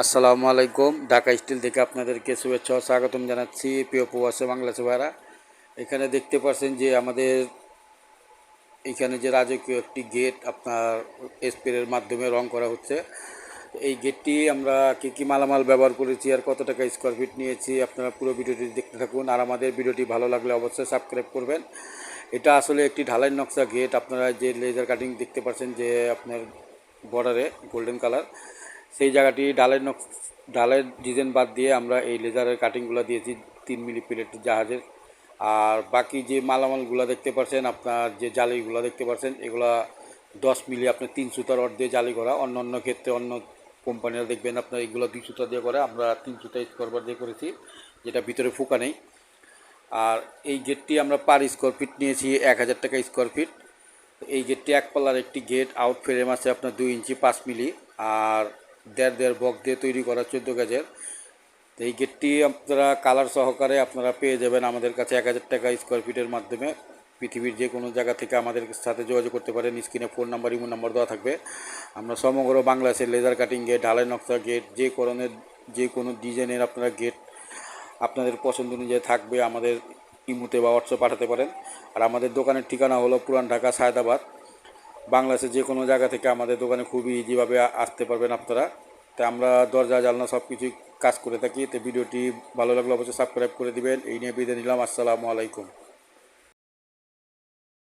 আসসালামু আলাইকুম। ঢাকা স্টিল থেকে আপনাদেরকে শুভেচ্ছা স্বাগতম জানাচ্ছি প্রিয় প্রবাসী বাংলাদেশ ভাইরা। এখানে দেখতে পাচ্ছেন যে আমাদের এখানে যে রাজকীয় একটি গেট আপনার স্প্রের মাধ্যমে রং করা হচ্ছে। এই গেটটি আমরা কী কী মালামাল ব্যবহার করেছি আর কত টাকা স্কোয়ার ফিট নিয়েছি আপনারা পুরো ভিডিওটি দেখতে থাকুন। আর আমাদের ভিডিওটি ভালো লাগলে অবশ্যই সাবস্ক্রাইব করবেন। এটা আসলে একটি ঢালাই নকশা গেট। আপনারা যে লেজার কাটিং দেখতে পাচ্ছেন যে আপনার বর্ডারে গোল্ডেন কালার সেই জায়গাটি ডালের নকশ ডালের ডিজাইন বাদ দিয়ে আমরা এই লেজারের কাটিংগুলো দিয়েছি তিন মিলি প্লেট জাহাজের। আর বাকি যে মালামালগুলো দেখতে পাচ্ছেন আপনার যে জালিগুলো দেখতে পাচ্ছেন এগুলা দশ মিলি আপনার তিন সুতার রড দিয়ে জালি করা। অন্য অন্য ক্ষেত্রে অন্য কোম্পানিরা দেখবেন, আপনার এগুলো দুই সুতা দিয়ে করে, আমরা তিন সুতা স্কোয়ার দিয়ে করেছি, যেটা ভিতরে ফুকা নেই। আর এই গেটটি আমরা পার স্কোয়ার ফিট নিয়েছি, এক হাজার টাকা স্কোয়ার ফিট এই গেটটি এক পাল্লার একটি গেট আউট ফ্রেম আছে আপনার দুই ইঞ্চি, পাঁচ মিলি। আর দেড় দেড় বক দিয়ে তৈরি করা চোদ্দ গাজের। তো এই গেটটি আপনারা কালার সহকারে আপনারা পেয়ে যাবেন আমাদের কাছে এক হাজার টাকা স্কোয়ার ফিটের মাধ্যমে। পৃথিবীর যে কোনো জায়গা থেকে আমাদের সাথে যোগাযোগ করতে পারেন, স্ক্রিনে ফোন নাম্বার ইমো নাম্বার দেওয়া থাকবে। আমরা সমগ্র বাংলাদেশের লেজার কাটিং গেট ঢালাই নকশা গেট যে ধরনের যে কোনো ডিজাইনের আপনারা গেট আপনাদের পছন্দ অনুযায়ী থাকবে আমাদের ইমুতে বা হোয়াটসঅ্যাপ পাঠাতে পারেন। আর আমাদের দোকানের ঠিকানা হলো পুরান ঢাকা, সায়দাবাদ। বাংলাদেশের যে কোনো জায়গা থেকে আমাদের দোকানে খুবই ইজিভাবে আসতে পারবেন আপনারা। তাই আমরা দরজা, জানলা সব কিছুই কাজ করে থাকি। তো ভিডিওটি ভালো লাগলে অবশ্যই সাবস্ক্রাইব করে দিবেন। এই নিয়ে বিদায় নিলাম। আসসালামু আলাইকুম।